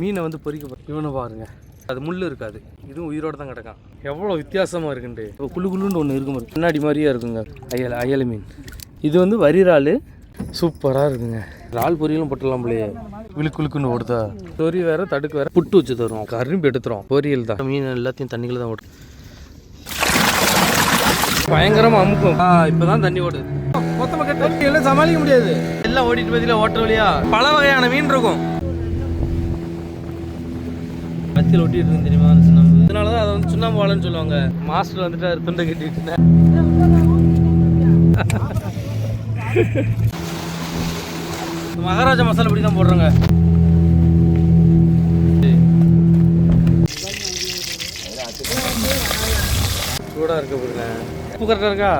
மீனை வந்து பொறிக்க போகிறோம் இவனை பாருங்க. அது முள் இருக்காது. இதுவும் உயிரோடு தான் கிடக்கான். எவ்வளோ வித்தியாசமாக இருக்குண்டு இப்போ குளு குளுன்னு ஒன்று இருக்கும் பாரு. கண்ணாடி மாதிரியே இருக்குங்க அயல் அயல் மீன். இது வந்து வரிறால். சூப்பராக இருக்குங்க. இறால் பொரியலும் போட்டுடலாம் பிள்ளையே விழுக்குழுக்குன்னு ஓடுதா? சொறி வேற தடுக்கு வேற. புட்டு வச்சு தருவோம். கரும்பு எடுத்துரும் பொரியல் தான். மீன் எல்லாத்தையும் தண்ணிக்குள்ள தான் ஓடும் பயங்கரமாக அமுக்கும். இப்போ தான் தண்ணி ஓடுது. மொத்தமாக கட்டு எல்லாம் சமாளிக்க முடியாது. எல்லாம் ஓடிட்டு பதில ஓட்டுற வழியா? பல வகையான மீன் இருக்கும். கத்தியில் ஒட்டிட்டு இருக்கு தெரியுமா அந்த சுண்ணாம்பு இதனால தான் அதை வந்து சுண்ணாம்பு வாழைன்னு சொல்லுவாங்க. மாஸ்டர் வந்துட்டு துண்டை கட்டிட்டு மகாராஜா மசாலா இப்படி தான் போடுறாங்க. சூடாக இருக்க பாருங்க. உப்பு கரெக்டாக இருக்கா?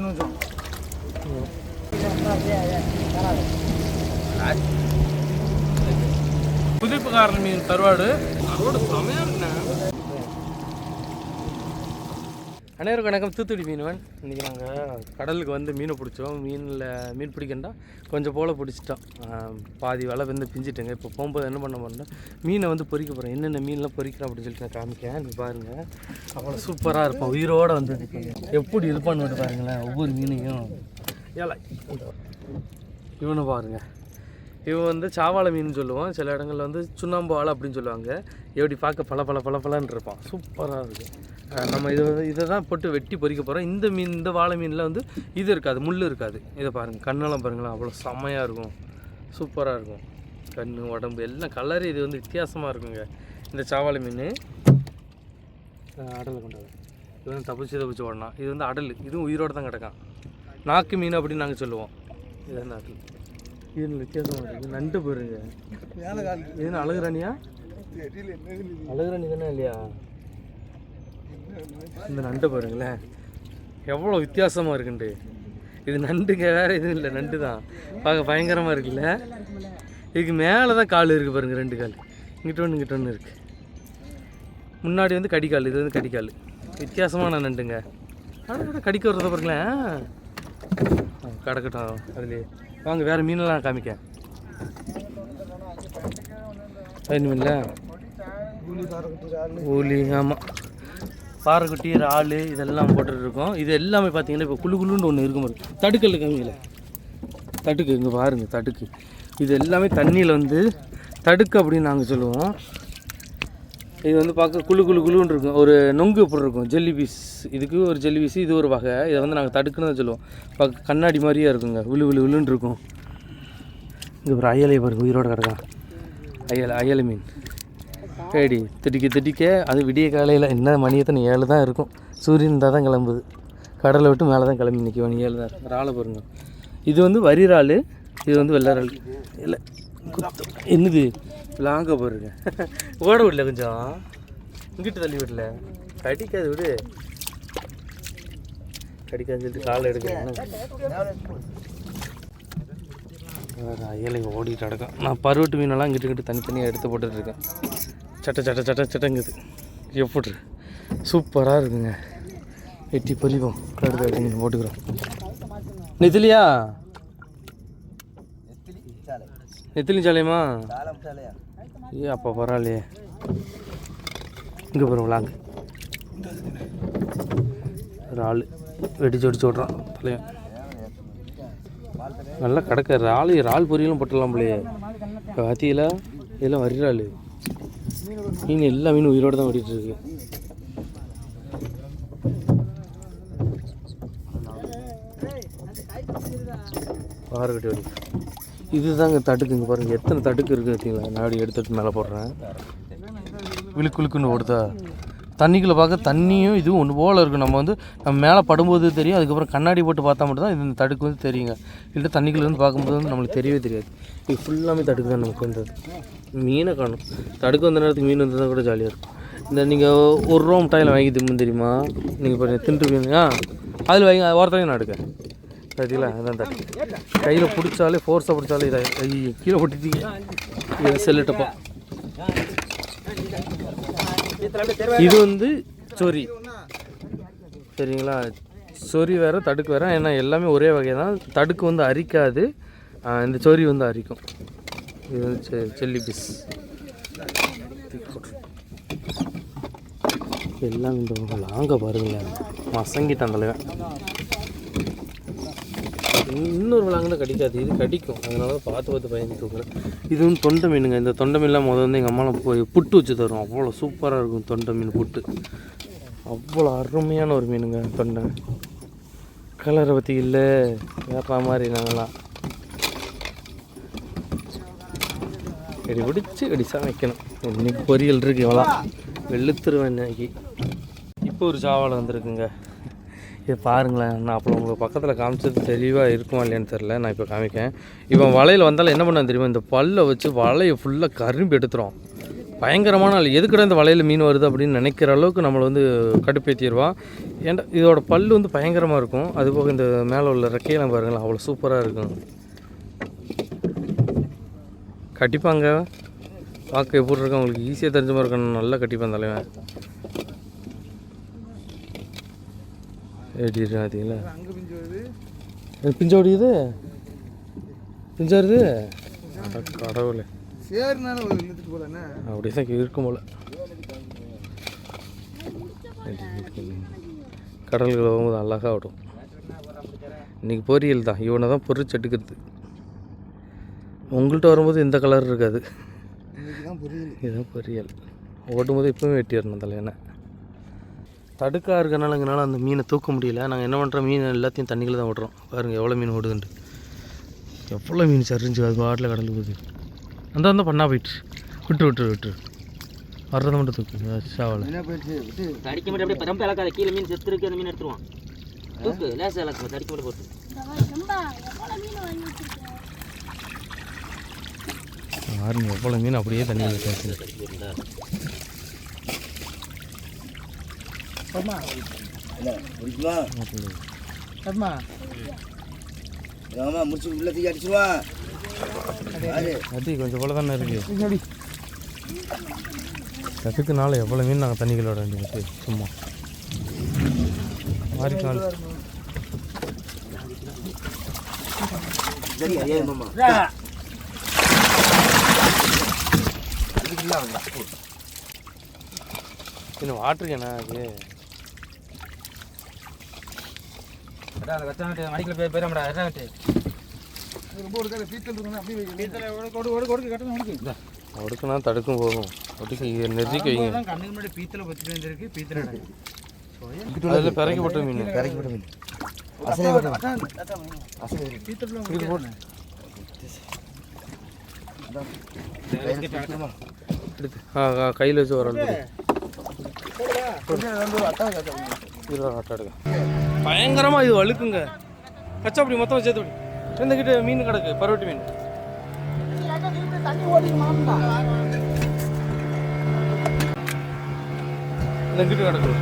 நிமிஷம் புதுப்புக்காரன் மீன் கருவாடு அதோட செமையாக இருக்குண்ணே அனைவருக்கும் வணக்கம். தூத்துக்குடி மீனவன். இன்றைக்கி நாங்கள் கடலுக்கு வந்து மீனை பிடிச்சோம். மீனில் மீன் பிடிக்கண்டா கொஞ்சம் போல் பிடிச்சிட்டோம். பாதி வலை வந்து பிஞ்சிட்டுங்க. இப்போ போகும்போது என்ன பண்ண போகிறோம்னா மீனை வந்து பொறிக்க போகிறோம் என்னென்ன மீன்லாம் பொரிக்கிறோம் அப்படின்னு சொல்லிட்டு நான் காமிக்கேன் நீ பாருங்கள் அவ்வளோ சூப்பராக இருப்போம் உயிரோடு வந்து எப்படி இருப்பான்னு பாருங்களேன். ஒவ்வொரு மீனையும். ஏழை இவனை பாருங்கள் இவன் வந்து சாவாழை மீன் சொல்லுவான். சில இடங்களில் வந்து சுண்ணாம்பு ஆலை அப்படின்னு சொல்லுவாங்க. எப்படி பார்க்க பல பல பல பலன்னு இருப்பான். சூப்பராக இருக்குது நம்ம இதை வந்து இதை தான் போட்டு வெட்டி பொறிக்க போகிறோம் இந்த மீன் இந்த வாழை மீனில் வந்து இது இருக்காது முள் இருக்காது. இதை பாருங்கள் கண்ணெல்லாம் பாருங்களேன் அவ்வளோ செம்மையாக இருக்கும். சூப்பராக இருக்கும். கண் உடம்பு எல்லாம் கலர் இது வந்து வித்தியாசமாக இருக்குங்க. இந்த சாவாழை மீன். அஹ் அடலை கொண்டாது. இது வந்து தப்பிச்சு தப்பிச்சு ஓடலாம். இது வந்து அடல். இதுவும் உயிரோடு தான் கிடக்கான். நாக்கு மீன் அப்படின்னு நாங்கள் சொல்லுவோம். இதுதான் வந்து அடல். இது வித்தியாசமாக இருக்குது நண்டு பாருங்க. இது அழகுராணியா அழகுராணி தானே இல்லையா? இந்த நண்டு பாருங்களேன். எவ்வளோ வித்தியாசமாக இருக்குண்டு. இது நண்டுங்க வேறு எதுவும் இல்லை நண்டு தான். பார்க்க பயங்கரமாக இருக்குல்ல? இதுக்கு மேலே தான் கால் இருக்குது பாருங்க ரெண்டு கால். இங்கிட்ட ஒன்று இங்கிட்ட ஒன்று இருக்குது முன்னாடி வந்து கடிக்கால் இது வந்து கடிக்கால் வித்தியாசமான நண்டுங்க. ஆனால் கடிக்க வர்றத பாருங்களேன். கிடக்கட்டும் அதுலேயே. வாங்க வேறு மீனெல்லாம் காமிக்க வேணுமில்ல ஊலி ஆமாம் பாறைக்குட்டி இறால் இதெல்லாம் போட்டுருக்கோம் இருக்கோம் இது எல்லாமே பார்த்தீங்கன்னா இப்போ குளு குளுன்னு ஒன்று இருக்கும் பாருங்க தடுக்கல் கம்மியில். தடுக்கு இங்கே பாருங்கள் தடுக்கு இது எல்லாமே தண்ணியில் வந்து தடுக்கு அப்படின்னு நாங்கள் சொல்லுவோம். இது வந்து பார்க்க குழு குழு குளுன்னு இருக்கும். ஒரு நொங்கு இப்படி இருக்கும். ஜெல்லி பீஸ் இதுக்கு ஒரு ஜெல்லி பீஸ் இது ஒரு வகை. இதை வந்து நாங்கள் தடுக்குன்னு சொல்லுவோம். பார்க்க கண்ணாடி மாதிரியே இருக்குங்க. விழு விழு விழுன்னு இருக்கும். இது ஒரு அயலை பாருங்க உயிரோடு கிடக்கான் அயல் அயலை மீன். கேடி திட்டிக்க திட்டிக்க அது விடிய காலையில் என்ன மணி எத்தனை ஏழு தான் இருக்கும். சூரியன் இருந்தால் தான் கிளம்புது. கடலை விட்டு மேலே தான் கிளம்பி நிற்கும் மணி ஏழு தான் இருக்கும். இறாலை பாருங்க. இது வந்து வரி இறால் இது வந்து வெள்ளை இறால். இல்லை என்னது? லாங்க பாருங்க. ஓட விடல கொஞ்சம். இங்கிட்டு தள்ளி விடல. கடிக்காது விடு. கடிக்காதுன்னு சொல்லிட்டு காலை எடுக்க அயலை ஓடிட்டு கிடக்கும் நான் பருவட்டு மீனெல்லாம் இங்கிட்டு இங்கிட்டு தனித்தனியாக எடுத்து போட்டுட்டு இருக்கேன். சட்ட சட்ட சட்ட சட்டங்குது எப்படி சூப்பராக இருக்குங்க. வெட்டி பொலிவோம். கடுத்து போட்டுக்கிறோம். நெத்திலியா? நெத்திலி சாலையமா? ஏ அப்போ பரவாயில்லையே. இங்கே போகிறோம் விளாங்க ஒரு ஆள் வெடிச்சு வெடிச்சு விட்றான் தலைவன் நல்லா கிடக்க இறால் இறால் பொரியலும் போட்டுடலாம் பிள்ளையே இப்போ இதெல்லாம் வரிறாள். மீன் எல்லா மீனும் உயிரோடு தான் ஓடிட்டு இருக்கு. கட்டி ஓடி இதுதாங்க தடுக்கு. இங்கே பாருங்கள் எத்தனை தடுக்கு இருக்குது பார்த்தீங்களா? நாடி எடுத்துட்டு மேலே போடுறேன். விழுக்குழுக்குன்னு ஓடுதா? தண்ணிக்குள்ளே பார்க்க தண்ணியும் இதுவும் ஒன்று போல் இருக்கும் நம்ம வந்து நம்ம மேலே படும்போது தெரியும் அதுக்கப்புறம் கண்ணாடி போட்டு பார்த்தா மட்டும் தான் இது இந்த தடுக்கு வந்து தெரியுங்க. இல்லை தண்ணிக்குள்ளே இருந்து பார்க்கும்போது வந்து நம்மளுக்கு தெரியவே தெரியாது. இது ஃபுல்லாமே தடுக்கு தான் நமக்கு வந்தது மீனை காணும். தடுக்கு வந்த நேரத்துக்கு மீன் வந்தது கூட ஜாலியாக இருக்கும். இந்த நீங்கள் ஒரு ரூபா மிட்டாயில் வாங்கி தின்னு தெரியுமா நீங்கள் இப்போ தின்றுவீங்க ஆ அதில் வாங்கி ஒருத்தரையும் நான் எடுக்கேன் பார்த்தீங்களா அதான் தட்டி. கையில் பிடிச்சாலே ஃபோர்ஸாக பிடிச்சாலே இதை கீழே போட்டுட்டீங்க இது செல்லுட்டப்பா இது வந்து சொரி சரிங்களா? சொறி வேறு தடுக்கு வேறு. ஏன்னா எல்லாமே ஒரே வகை தான் தடுக்கு வந்து அரிக்காது. இந்த சொறி வந்து அரிக்கும். இது வந்து செ- செல்லி பீஸ் எல்லாம் இந்த லாங்க பாருங்களேன். மசங்கிட்டான் தலைவன் இன்னொரு விலாங்குல கடிக்காது. இது கடிக்கும். அதனால பார்த்து பார்த்து பயந்துட்டு இருக்கிறேன் இது வந்து தொண்டை மீனுங்க. இந்த தொண்டை மீன்லாம் முதல்ல வந்து எங்கள் அம்மாலாம் போய் புட்டு வச்சு தரும் அவ்வளோ சூப்பராக இருக்கும் தொண்டை மீன் புட்டு. அவ்வளோ அருமையான ஒரு மீனுங்க தொண்டை. கலரை பற்றி இல்லை. வேற மாதிரி நாங்களாம் இடி பிடிச்சி இடி சமைக்கணும். இன்னைக்கு பொரியல் இருக்கு இவ்வளோ வெளுத்துருவேன் இன்னைக்கு. இப்போ ஒரு சாவலை வந்திருக்குங்க. இது பாருங்களேன். நான் அப்புறம் உங்கள் பக்கத்தில் காமிச்சது தெளிவாக இருக்குமா இல்லையான்னு தெரில நான் இப்போ காமிக்கேன் இவன் வலையில் வந்தாலும் என்ன பண்ண தெரியுமா? இந்த பல்லை வச்சு வலையை ஃபுல்லாக கரும்பி எடுத்துரும் பயங்கரமான ஆள். எதுக்குடா இந்த வலையில் மீன் வருது அப்படின்னு நினைக்கிற அளவுக்கு நம்மளை வந்து கடுப்பேற்றிடுவான் ஏன்டா இதோட பல் வந்து பயங்கரமாக இருக்கும். அதுபோக இந்த மேலே உள்ள ரெக்கையெல்லாம் பாருங்களேன் அவ்வளோ சூப்பராக இருக்கும். கட்டிப்பாங்க பார்க்க எப்படி இருக்கும் உங்களுக்கு ஈஸியாக தெரிஞ்ச மாதிரி இருக்கணும் நல்லா கட்டிப்பான் தலைவன். எப்படி பார்த்தீங்களா அங்கே பிஞ்சு வருது. பிஞ்சா ஓடிக்குது? பிஞ்சாருது அட கடவுளே. அப்படியே தான் இருக்கும் போல. கடல்களை போகும்போது அழகாக விடும் இன்றைக்கி பொரியல் தான். இவனை தான் பொறிச்சு எடுக்கிறது. உங்கள்கிட்ட வரும்போது இந்த கலர் இருக்காது. புரியல இதுதான் பொரியல் ஓட்டும்போது இப்போவும் வெட்டிடணும் தலைவனை. தடுக்கா இருக்கனால எங்களால் அந்த மீனை தூக்க முடியல. நாங்கள் என்ன பண்ணுறோம் மீன் எல்லாத்தையும் தண்ணிக்குள்ள தான் விட்றோம் பாருங்கள் எவ்வளோ மீன் ஓடுதுன்ட்டு. எவ்வளோ மீன் சரிஞ்சு அது பாட்டில் கடலுக்கு போகுது. அந்த அந்த பண்ணா போயிட்டு. விட்டு விட்டு விட்டு வர்றதை மட்டும் தூக்கு. சாவலை. என்ன போயிடுச்சு? விட்டு. தடிக்க மட்டும் அப்படியே ரொம்ப இலக்காத கீழே மீன் செத்து இருக்கு அந்த மீன் எடுத்துருவான். தூக்கு லேசா இலக்கு தடிக்க மட்டும் போட்டு. பாருங்க எவ்வளோ மீன் அப்படியே தண்ணியில் முடிச்சு உள்ள தூக்கி அடிச்சிருவான் அடி கொஞ்சம் போல தானே இருக்குது பின்னாடி கட்டுக்குனால எவ்வளோ மீன் நாங்கள் தண்ணிக்குள்ள விட வேண்டியது சும்மா. மாறி நாள். சரி ஐயா மாமா இன்னும் வாட்டருக்கேண்ணா அது அந்த கச்சாங்கட்டு மணிக்கில் போய் போயிடாமடா கச்சாங்கட்டு ரொம்ப கொடுக்காத பீத்தல் இருக்கணும் அப்படியே வை. பீத்தலை கொடு கொடு கொடுக்க கட்டணும் உனக்கு அவடுக்குனா தடுக்கும் போகும் ஒட்டுக்கு நெருக்கி வைங்க. கண்ணுக்கு முன்னாடி பீத்தலை பத்து வந்துருக்கு பீத்தலை அதில் மீன். கரைக்கப்பட்ட மீன். பீத்தல் இது போட்டு எடுத்து ஆ ஆ, கையில் வச்சு ஆட்டோ எடுக்க பயங்கரமாக இது வழுக்குங்க. கச்சாப்படி மொத்தம் சேர்த்து இருந்துக்கிட்டு மீன் கிடக்கு பருவட்டி மீன். இந்த கிடக்கு.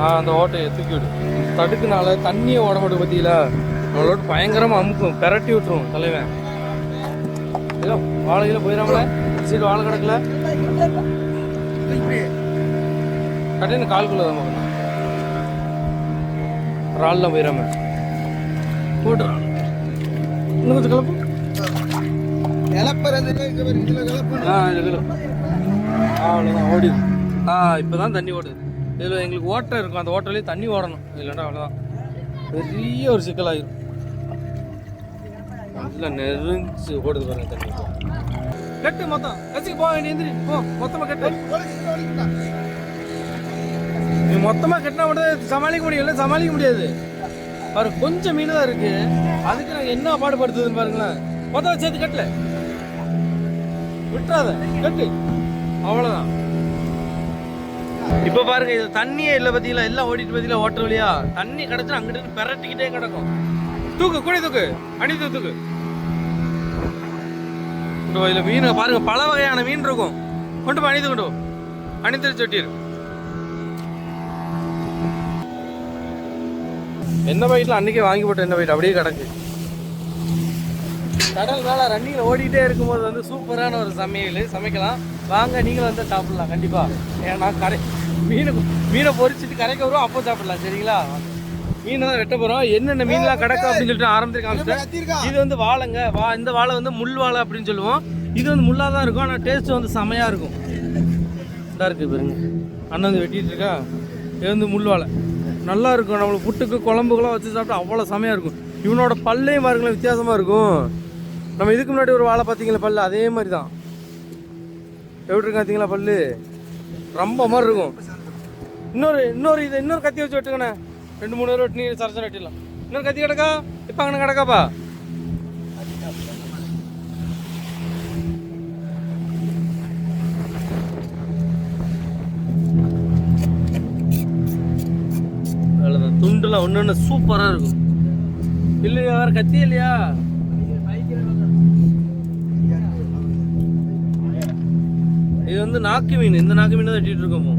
ஆ அந்த ஓட்டையை தூக்கி விடு. தடுக்குனால தண்ணியை ஓட மாட்டேன் பார்த்தீங்களா நம்மளோட பயங்கரமாக அமுக்கும். பெரட்டி விட்டுரும் தலைவன். ஏதோ வாழையில போயிடாமல சீடு வாழை கிடக்கல? கட்டின கால்குள்ள தான் ரால்லாம் போயிடாம. போட்டுறான் இன்னும் கொஞ்சம் கலப்பு இதுல ஆ ஆ அவ்வளோதான் ஓடிது ஆ இப்போ தான் தண்ணி ஓடுது. இதில் எங்களுக்கு ஓட்டை இருக்கும். அந்த ஓட்டலையே தண்ணி ஓடணும். இல்லைன்னா அவ்வளோதான் பெரிய ஒரு சிக்கலாயிரும். நல்லா நெருஞ்சு ஓடுது பாருங்க தண்ணி. இப்போ கட்டு மொத்தம். கட்சிக்கு போக வேண்டிய எந்திரி. போ மொத்தமாக கட்டு. நீ மொத்தமாக கட்டினா மட்டும் சமாளிக்க முடியும் இல்லை சமாளிக்க முடியாது. பாரு கொஞ்சம் மீன் தான் இருக்கு. அதுக்கு நாங்கள் என்ன பாடுபடுத்துதுன்னு பாருங்களேன். மொத்தம் சேர்த்து கட்டல. விட்டுறாத. கட்டு. அவ்வளோதான் இப்போ பாருங்க இது தண்ணியே இல்லை பார்த்தீங்களா எல்லாம் ஓடிட்டு பத்தியில ஓட்டர் வழியா? தண்ணி கிடச்சு அங்கிட்டு பெரட்டிக்கிட்டே கிடக்கும். தூக்கு கூடி தூக்கு. அணி தூக்கு இதில் மீன் பாருங்க பல வகையான மீன் இருக்கும். கொண்டு போய் அணித்து கொண்டு போ. அணித்து என்ன பைட்டில் அன்னைக்கே வாங்கி போட்ட என்ன பைட் அப்படியே கிடக்கு. கடல் மேலே ரன்னிங்கில் ஓடிட்டே இருக்கும்போது வந்து சூப்பரான ஒரு சமையல். சமைக்கலாம். வாங்க நீங்களும் வந்து சாப்பிடலாம். கண்டிப்பாக ஏன்னா கரை மீனை மீனை பொரிச்சிட்டு கரைக்கு வருவோம் அப்போ சாப்பிடலாம். சரிங்களா? மீன் தான் வெட்ட போகிறோம் என்னென்ன மீன்லாம் கிடக்கு அப்படின்னு சொல்லிட்டு ஆரம்பத்தில் காமிச்சிட்டேன். இது வந்து வாழைங்க. வா இந்த வாழை வந்து முள் வாழை அப்படின்னு சொல்லுவோம். இது வந்து முள்ளாக தான் இருக்கும் ஆனால் டேஸ்ட் வந்து செமையாக இருக்கும். இதாக இருக்குது பாருங்க. அண்ணன் வந்து வெட்டிட்டு இருக்கா? இது வந்து முள் வாழை. நல்லா இருக்கும் நம்மளுக்கு புட்டுக்கு குழம்புக்கெல்லாம் வச்சு சாப்பிட்டா அவ்வளோ செமையாக இருக்கும். இவனோட பல்லையும் பாருங்களேன் வித்தியாசமாக இருக்கும். நம்ம இதுக்கு முன்னாடி ஒரு வாழை பார்த்தீங்களா பல்லு? அதே மாதிரி தான் எப்படி இருக்கு பார்த்தீங்களா பல்லு? ரொம்ப மாதிரி இருக்கும். இன்னொரு இன்னொரு இது இன்னொரு கத்தி வச்சு வெட்டுக்கண்ணே ரெண்டு மூணு பேர் வெட்டி சரசர வெட்டிடலாம். இன்னொரு கத்தி கிடக்கா? இப்போ அங்கே கிடக்காப்பா? அவ்வளோதான் ஒன்று ஒன்று சூப்பராக இருக்கும். இல்லையா? வேறு கத்தி இல்லையா? இது வந்து நாக்கு மீன். இந்த நாக்கு மீன் தான் வெட்டிட்டு இருக்கோமோ.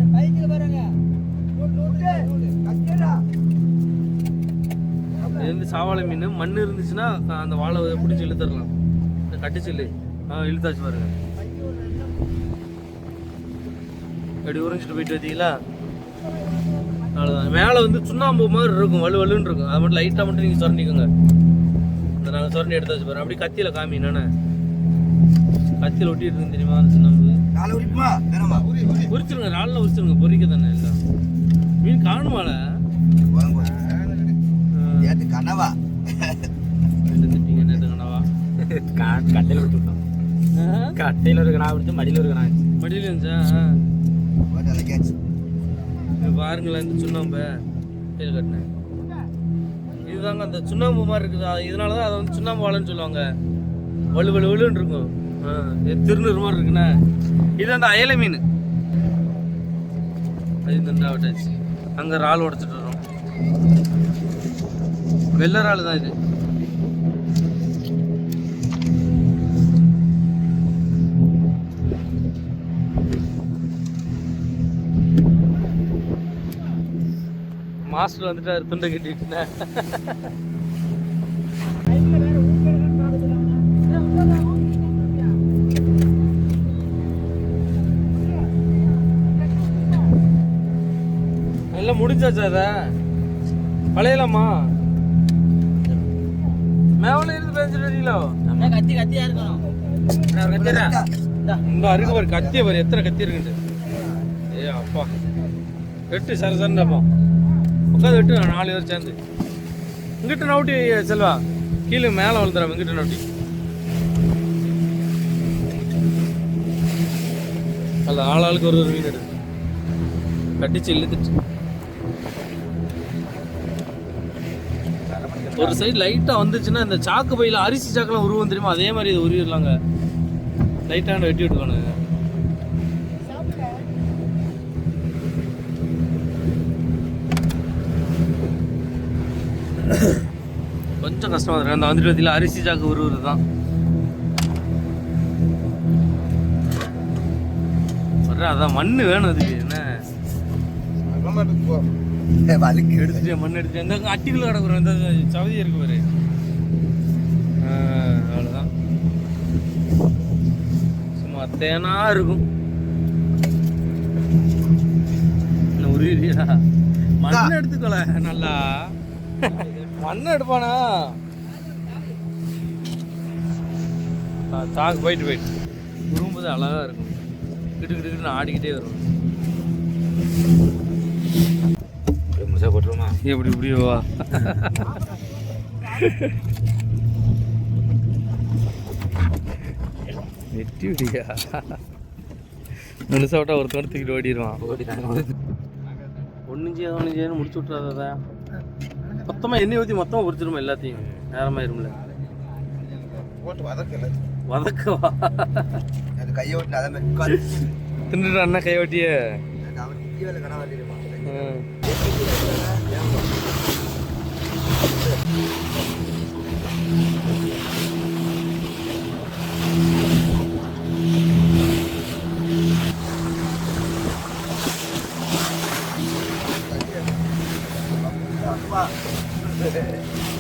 இது வந்து சாவாழை மீன். மண் இருந்துச்சுன்னா அந்த வாழை பிடிச்சி இழுத்துடலாம். இந்த கட்டுச்சில்லு ஆ இழுத்தாச்சு பாருங்க. அப்படி உறிஞ்சிட்டு போயிட்டு வந்தீங்களா? அவ்வளோதான் மேலே வந்து சுண்ணாம்பு மாதிரி இருக்கும் வலு வலுன்னு இருக்கும். அதை மட்டும் லைட்டாக மட்டும் நீங்கள் சொரண்டிக்கோங்க. இந்த நாங்கள் சொரண்டி எடுத்தாச்சு பாருங்க. அப்படி கத்தியில் காமி என்னண்ணே? கத்தியில் ஒட்டிட்டு இருக்கு தெரியுமா அந்த சுண்ணாம்பு? உரிச்சிருங்க ராலில் உரிச்சிருங்க. பொறிக்க தானே எல்லாம். மீன் காணுமால? ஏத்து கனவா. நேற்றுங்கண்ணாவா கட்டையில் விட்டுட்டோம் கட்டையில் ஒரு கணா விடுத்து மடியில் ஒரு மடியில் இருந்துச்சா? பாருங்களேன் இந்த சுண்ணாம்பை. கையில் கட்டினேன். இதுதாங்க அந்த சுண்ணாம்பு மாதிரி இருக்குது. இதனால தான் அதை வந்து சுண்ணாம்பு வாழைன்னு சொல்லுவாங்க. வலு வலு வலுன்னு இருக்கும். ஆ இது திருநூறு மாதிரி இருக்குண்ணே. இது அந்த அயலை மீன். அது இந்த விட்டாச்சு அங்கே இறால் உடச்சிட்டு வரோம் வெள்ளை இறால் தான் இது. மாஸ்டர் வந்துட்டார் துண்டை கட்டிட்டு எல்லாம் முடிஞ்சாச்சா அத பழையலாமா? மேவல இருந்து பேசிட்டு வரீங்களோ? கத்தி கத்தியா இருக்கணும். இந்த. அருக்கு பாரு கத்திய பாரு எத்தனை கத்தி இருக்குன்ட்டு. ஏ அப்பா. வெட்டு சர சரண்டப்பா உட்காந்து விட்டு நான் நாலு பேர் சேர்ந்து. இங்கிட்ட நவுட்டி செல்வா. கீழே மேலே வளர்த்துறோம் இங்கிட்ட நவுட்டி. அதில் ஆளாளுக்கு ஒரு ஒரு மீன் எடுத்து கட்டிச்சு இழுத்துட்டு ஒரு சைடு லைட்டாக வந்துச்சுன்னா இந்த சாக்கு பையில் அரிசி சாக்கெல்லாம் உருவம் தெரியுமா? அதே மாதிரி இது உருவிடலாங்க. லைட்டாக வெட்டி விட்டுக்கோணுங்க கொஞ்சம் கஷ்டமா இருக்கு. அந்த வந்துட்டு வத்தியில் அரிசி சாக்கு உருவுறது தான் வர்ற அதான் மண் வேணும் அதுக்கு. என்ன? வலுக்கு எடுத்துட்டு மண் எடுத்துட்டு இந்த அட்டிக்குள்ள கிடக்குறோம் இந்த சவதி இருக்கு பாரு. ஆ, அவ்வளவுதான். சும்மா தேனா இருக்கும். உருவியா மண் எடுத்துக்கோல நல்லா. மண் எடுப்பானா ஆ, தாக்கு போயிட்டு போயிட்டு. உருவும்போது அழகா இருக்கும். கிட்டு கிட்டு கிட்டுன்னு ஆடிக்கிட்டே வரும் முசா போட்டுருமா எப்படி இப்படி வா. நெட்டி விடியா? முழுசா விட்டா ஒருத்தவங்க தூக்கிட்டு ஓடிடுவான். ஒன்றும் செய்யாது ஒன்றும் செய்யாது முடிச்சு விட்றாத மொத்தமாக எண்ணெய் ஊற்றி மொத்தமாக பொரிச்சிருமா எல்லாத்தையும். நேரமாயிரும்ல. போட்டு வதக்கல வதக்கவா? அது கையை விட்டு அதை மாதிரி தின்னுட்டு அண்ணா கை ஓட்டியே அவன் தீவிர கனவா தெரியுமா? ம்.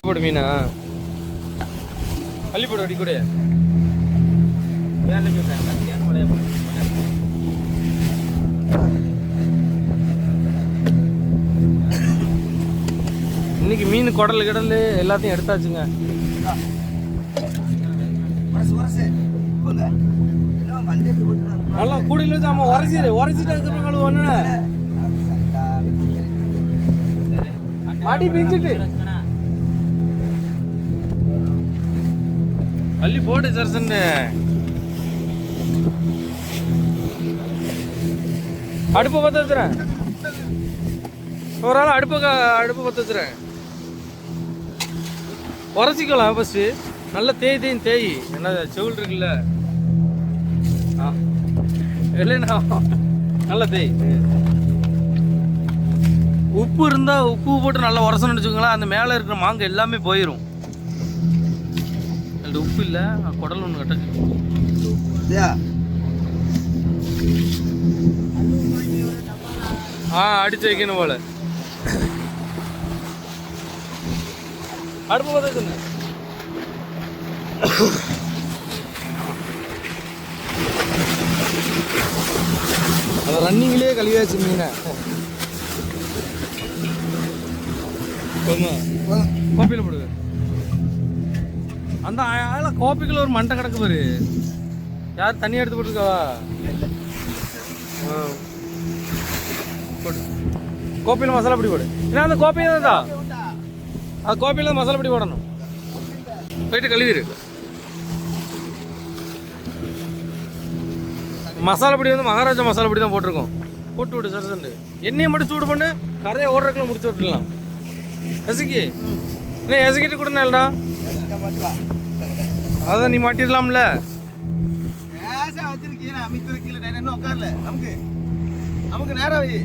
போடு மீனா? அள்ளி போடு அடி கூட இன்னைக்கு மீன் குடல் கிடல் எல்லாத்தையும் எடுத்தாச்சுங்க. நல்லா கூடையில் வச்சு ஆமாம் உரைச்சிடு உரைச்சிட்டு அதுக்கப்புறம் கழுவு ஒன்று அடி பிஞ்சிட்டு. அள்ளி போட்டு சரசன்னு அடுப்பு பற்ற வச்சுறேன். ஒரு ஆள் அடுப்பு க- அடுப்பு பற்ற வச்சுறேன். உரைச்சிக்கலாம் ஃபஸ்ட்டு நல்லா தேய் தேய் தேய். என்ன செவில் இருக்குல்ல? ஆ. இல்லைண்ணா. நல்லா தேய். உப்பு இருந்தால் உப்பு போட்டு நல்லா உரசணும்னு வச்சுக்கோங்களேன் அந்த மேலே இருக்கிற மாங்காய் எல்லாமே போயிடும் அது உப்பு இல்லை குடல் ஒன்று கட்டச்சு இல்லையா ஆ அடிச்சு வைக்கணும் போல. அடுப்பு பார்த்துக்குங்க அது ரன்னிங்லேயே கழுவியாச்சு மீனை. கோப்பியில் போடுங்க. அந்த ஆள கோப்பிக்குள்ள ஒரு மண்டை கிடக்கு பாரு. யார் தண்ணி எடுத்து போட்டுருக்காவா. போடு. கோப்பியில் மசாலா பொடி போடு. ஏன்னா அந்த கோப்பையில் தான் அது கோப்பையில் மசாலா பொடி போடணும். போயிட்டு கழுவிடு. மசாலா பொடி வந்து மகாராஜா மசாலா பொடி தான் போட்டிருக்கோம். போட்டு விடு சரசண்டு எண்ணெயை மட்டும் சூடு பண்ணு கரையை ஓடுறதுக்குள்ள முடிச்சு விட்டுலாம் எசுக்கி என்ன எசுக்கிட்டு கொடுனேல்டா அதான் நீ மாட்டிடலாம்ல. வச்சிருக்கீங்க கீழே நான் என்ன உட்கார்ல நமக்கு நமக்கு நேரம் வை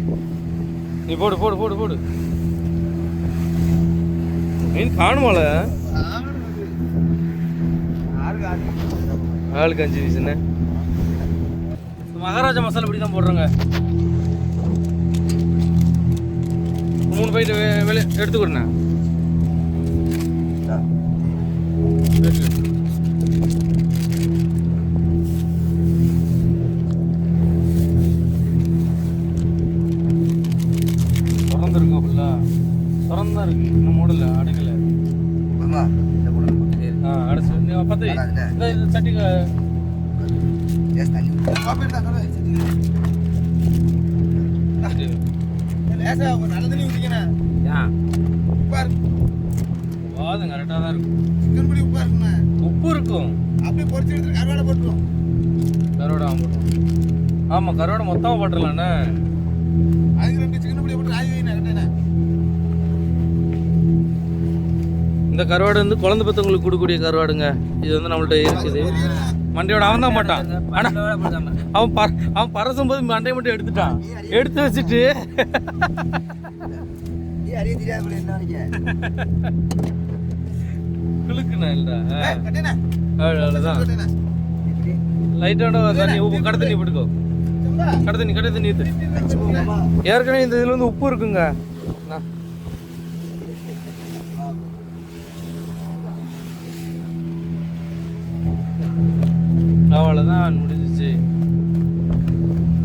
நீ போடு போடு போடு போடு. மீன் காணுமால? ஆறு ஆறு ஆளுக்கு அஞ்சு வீசுன்னு மகாராஜா மசாலா இப்படி தான் போடுறாங்க. மூணு போயிட்டு வெளியே எடுத்து லேசா ஒரு நல்ல தண்ணி ஊற்றிக்கண்ணே ஏன் உப்பாரு வாதம் கரெக்டாக தான் இருக்கும் சிக்கன் பொடி உப்பா இருக்குண்ணே உப்பு இருக்கும் அப்படியே பொரிச்சு எடுத்து கருவாடை போட்டுருவோம் கருவாடை ஆமாம் ஆமாம் கருவாடை மொத்தமாக போட்டுடலாண்ணே அதுக்கு ரெண்டு சிக்கன் பொடி போட்டு ஆகி வைண்ணே கட்டேண்ணே இந்த கருவாடு வந்து குழந்தை பத்தவங்களுக்கு கொடுக்கக்கூடிய கருவாடுங்க. இது வந்து நம்மள்ட்ட இருக்குது. மண்டையோட அவன் தான் மாட்டான். ஆனா அவன் பற அவன் பறசும் போது மண்டையை மட்டும் எடுத்துட்டான். எடுத்து வச்சுட்டு. நீ அறிய தெரியாத போல என்ன நினைக்க இல்லடா அவ்வளோதான் லைட்டோட தண்ணி உப்பு கடை தண்ணி போட்டுக்கோ. கடை தண்ணி கடை தண்ணி ஊத்து. ஏற்கனவே இந்த இதில் வந்து உப்பு இருக்குங்க. அவ்வளோதான் முடிஞ்சிச்சு.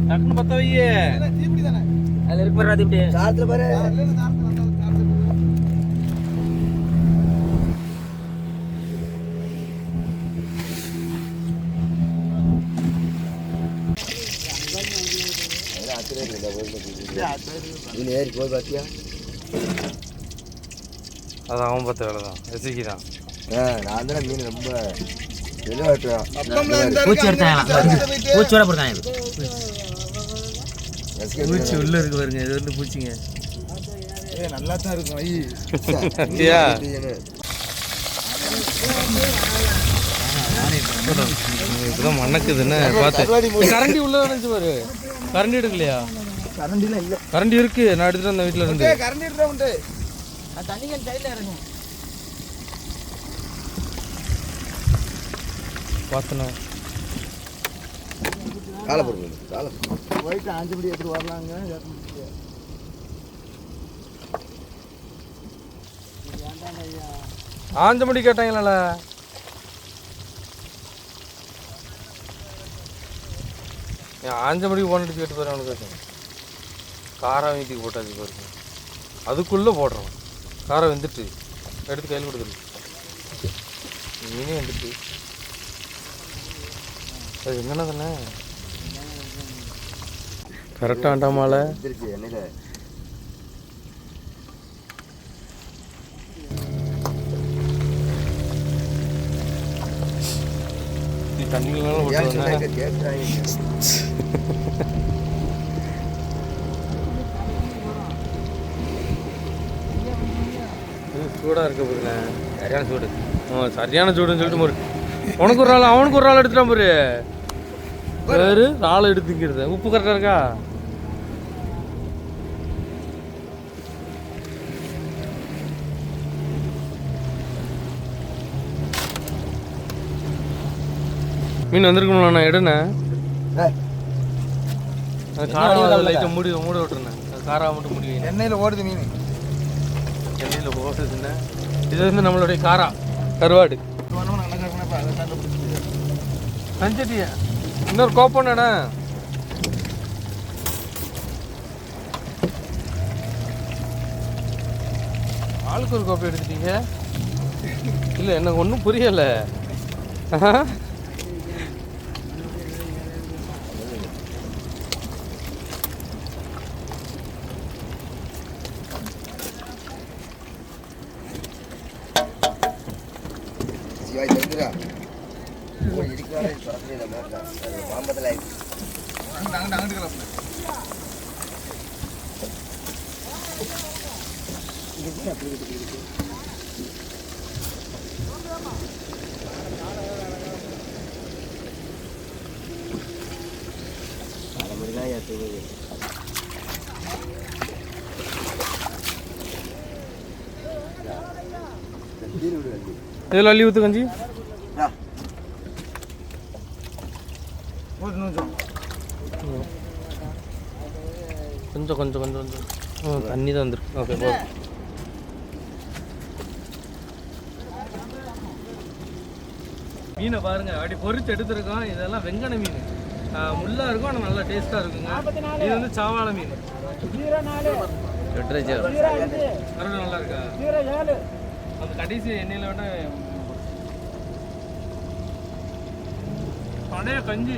டக்குன்னு பத்த வையே. அதில் இருக்கு பாரு அது இப்படி சாத்துல பாரு ஏறி போய் பாத்தியா? அது அவன் பத்த வேலை தான். எசிக்கி தான் நான் தானே மீன் ரொம்ப பூச்சி எடுத்தாங்க. பூச்சியோட பூச்சி உள்ள இருக்கு பாருங்க. இது வந்து பூச்சிங்க. ஏய், நல்லா தான் இருக்கும் இப்பதான் மணக்குதுன்னு பார்த்து. கரண்டி உள்ள நினைச்சு பாரு. கரண்டி எடுக்கலையா? கரண்டிலாம் இல்ல. கரண்டி இருக்கு. நான் எடுத்துட்டு வந்த வீட்டுல இருந்து. கரண்டி எடுத்தா உண்டு. தண்ணிகள் சைடில் இறங்கும். பார்த்தனா காலை போடுங்க காலை போயிட்டு அஞ்சு மணி எடுத்துட்டு வரலாங்க ஆஞ்ச மணி கேட்டாங்களா ஏன் ஆஞ்ச மணிக்கு கேட்டு பாரு அவனுக்கு காரம் வீட்டுக்கு போட்டாச்சு பாருங்க அதுக்குள்ளே போடுறோம். காரம் வெந்துட்டு எடுத்து கையில் கொடுத்துரு. மீனே வந்துட்டு. அது என்னென்ன தானே கரெக்டாக ஆண்டாமால வந்துருச்சு எண்ணெயில். கேட்குறாங்க சூடாக இருக்க போதுண்ணே சரியான சூடு. ஆ சரியான சூடுன்னு சொல்லிட்டு ஒரு உனக்கு ஒரு ஆள் அவனுக்கு ஒரு ஆள் எடுத்துட்டான் பாரு. வேறு ஆள் எடுத்துங்கிறது உப்பு கரெக்டாக இருக்கா? மீன் வந்திருக்கணும்ல நான் அது காரம் லைட்டாக மூடி மூட விட்டுருண்ணே. அது காராக மட்டும் மூடி எண்ணெயில் ஓடுது மீன். எண்ணெயில் போடுறதுண்ணே இது வந்து நம்மளுடைய காரா கருவாடு. கஞ்சட்டியா இன்னொரு கோப்பண்ணடா ஆளுக்கு ஒரு கோப்பை எடுத்துட்டீங்க? இல்லை எனக்கு ஒன்றும் புரியலை. Yeah, வந்துடா மாம்பத்தில் ஆயிடுச்சு அங்கிட்டு அங்கிட்டு அங்கிட்டு கிளம்புங்க அது மாதிரி ஏற்றுவது இதில் அள்ளி ஊற்று கஞ்சி ஆ ஒரு நிமிஷம் கொஞ்சம் கொஞ்சம் கொஞ்சம் கொஞ்சம் ம் தண்ணி தான் வந்துருக்கு. ஓகே போதும் மீனை பாருங்க அப்படி பொரிச்சு எடுத்துருக்கோம். இதெல்லாம் வெங்கன மீன். முள்ளா இருக்கும் ஆனால் நல்லா டேஸ்ட்டாக இருக்குங்க. இது வந்து சாவாள மீன். நல்லா இருக்கா? அந்த கடைசி எண்ணெயில் விட பழைய கஞ்சி.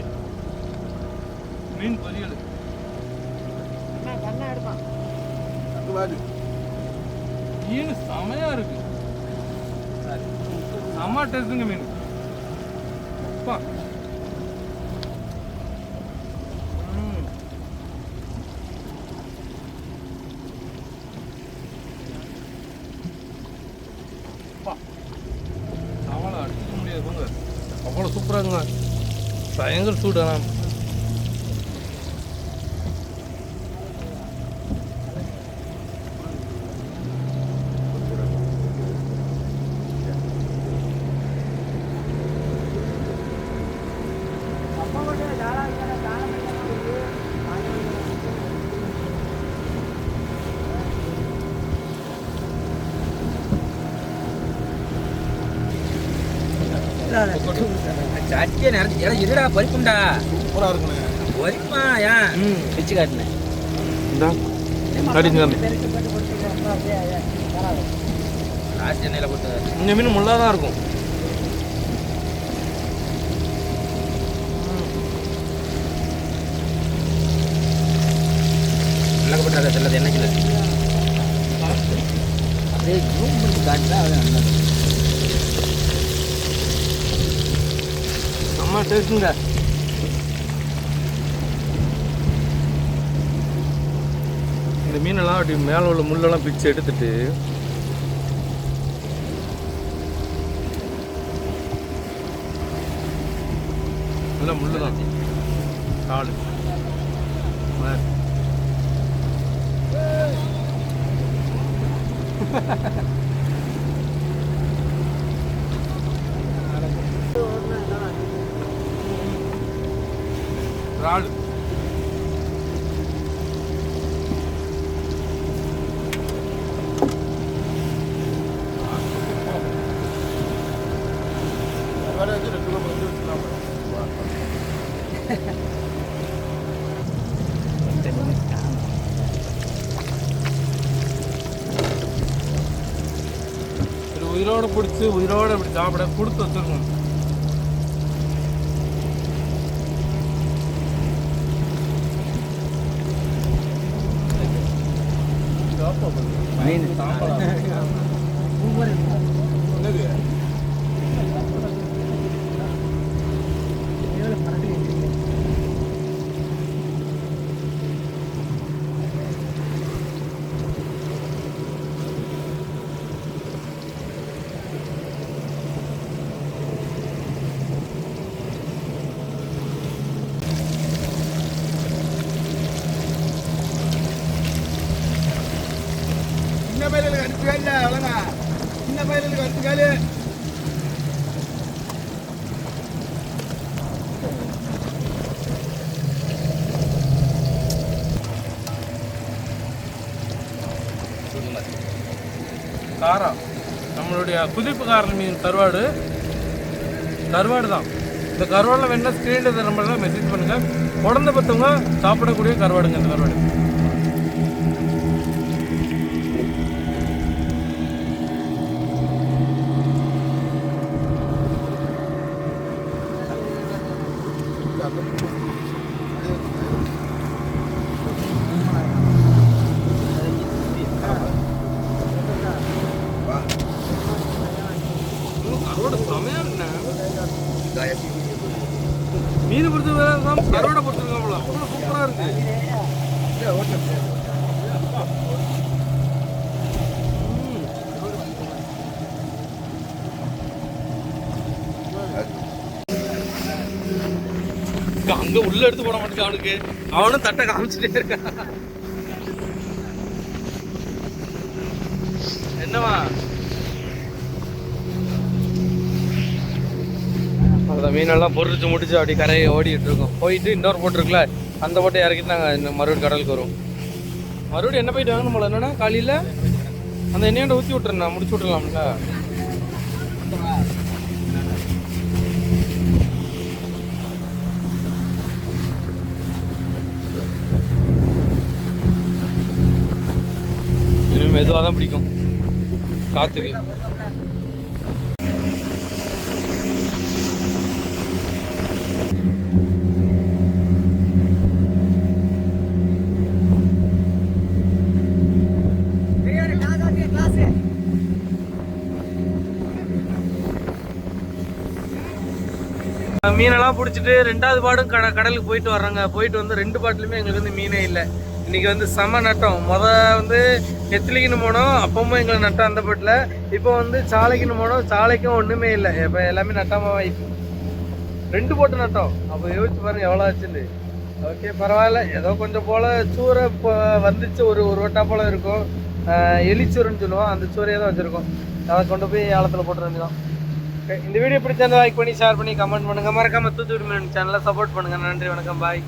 மீன் பொரியல். மீன் செமையா இருக்கு. செம்ம டேஸ்ட்டுங்க மீன். அப்பா. ம். அடிக்க முடியாது அவ்வளோ பயங்கர சூடு ஆனால் சட்டியை நிறச்சி ஏடா இருடா பறிப்புண்டா. சூப்பராக இருக்குண்ணே பறிப்பா ஏன் ம். பிச்சு காட்டினேன். லாஸ்ட் எண்ணெயில் போட்டு இந்த மீன் முள்ளாக தான் இருக்கும் போட்டு அதை செல்லது எண்ணெய்க்கில் அப்படியே ஜூம் பண்ணி காட்டினா அது நல்லா செம்ம டேஸ்ட்டுங்க இந்த மீனெல்லாம் அப்படி மேலே உள்ள முள்ளெல்லாம் பிச்சு எடுத்துட்டு நல்லா முள்ளு தான் காலு. பாரு. இறால் உயிரோடு பிடிச்சி உயிரோடு அப்படி சாப்பிட கொடுத்து வச்சுருக்கணும் மீன் காலி காரா நம்மளுடைய குதிப்பு காரணம் மீன் கருவாடு. கருவாடு தான். இந்த கருவாடில் வேணால் ஸ்க்ரீனில் நம்பரில் மெசேஜ் பண்ணுங்கள் குழந்தை பத்தவங்க சாப்பிடக்கூடிய கருவாடுங்க இந்த கருவாடு செமையா இருக்குண்ணே மீன் பொறுத்து வேற தான் கருவாடை பொறுத்துருக்காங்களா அவ்வளோ சூப்பராக இருக்கு இங்க உள்ள எடுத்து போட மாட்டேங்க அவனுக்கு. அவனும் தட்டை காமிச்சிட்டே இருக்கான். என்னவா அதான் மீனெல்லாம் பொறிச்சு முடிச்சு அப்படி கரையை ஓடிட்டு இருக்கோம். போயிட்டு இன்னொரு போட்டு இருக்குல்ல அந்த போட்டை இறக்கிட்டு நாங்கள் இந்த மறுபடியும் கடலுக்கு வருவோம். மறுபடியும் என்ன போயிட்டு வாங்கணும் போல? என்னன்னா காலையில்? அந்த எண்ணெயோட ஊற்றி விட்டுறேன் முடிச்சு விட்டுறலாம்ல இன்னும் மெதுவாக தான் பிடிக்கும். காற்றுக்கு மீனெல்லாம் பிடிச்சிட்டு ரெண்டாவது பாடும் கட கடலுக்கு போயிட்டு வர்றாங்க. போயிட்டு வந்து ரெண்டு பாட்டிலுமே எங்களுக்கு வந்து மீனே இல்லை. இன்னைக்கு வந்து செம நட்டம். முத வந்து எத்திலிக்குன்னு போனோம் அப்பவும் எங்களை நட்டம் அந்த பட்டில் இப்போ வந்து சாலைக்குன்னு போனோம் சாலைக்கும் ஒன்றுமே இல்லை. இப்போ எல்லாமே நட்டமாக ஆயிடுச்சு ரெண்டு போட்டு நட்டோம். அப்போ யோசிச்சு பாருங்க எவ்வளோ ஆச்சுன்னு. ஓகே பரவாயில்ல. ஏதோ கொஞ்சம் போல் சூறை இப்போ வந்துச்சு. ஒரு ஒரு வட்டா போல் இருக்கும். எலிச்சூருன்னு சொல்லுவோம். அந்த சூறையை தான் வச்சுருக்கோம். அதை கொண்டு போய் ஆழத்தில் போட்டு வந்துடும் இந்த வீடியோ பிடிச்சிருந்தா லைக் பண்ணி ஷேர் பண்ணி கமெண்ட் பண்ணுங்க. மறக்காமல் தூத்துக்குடி சேனலை சப்போர்ட் பண்ணுங்கள் நன்றி வணக்கம். பாய்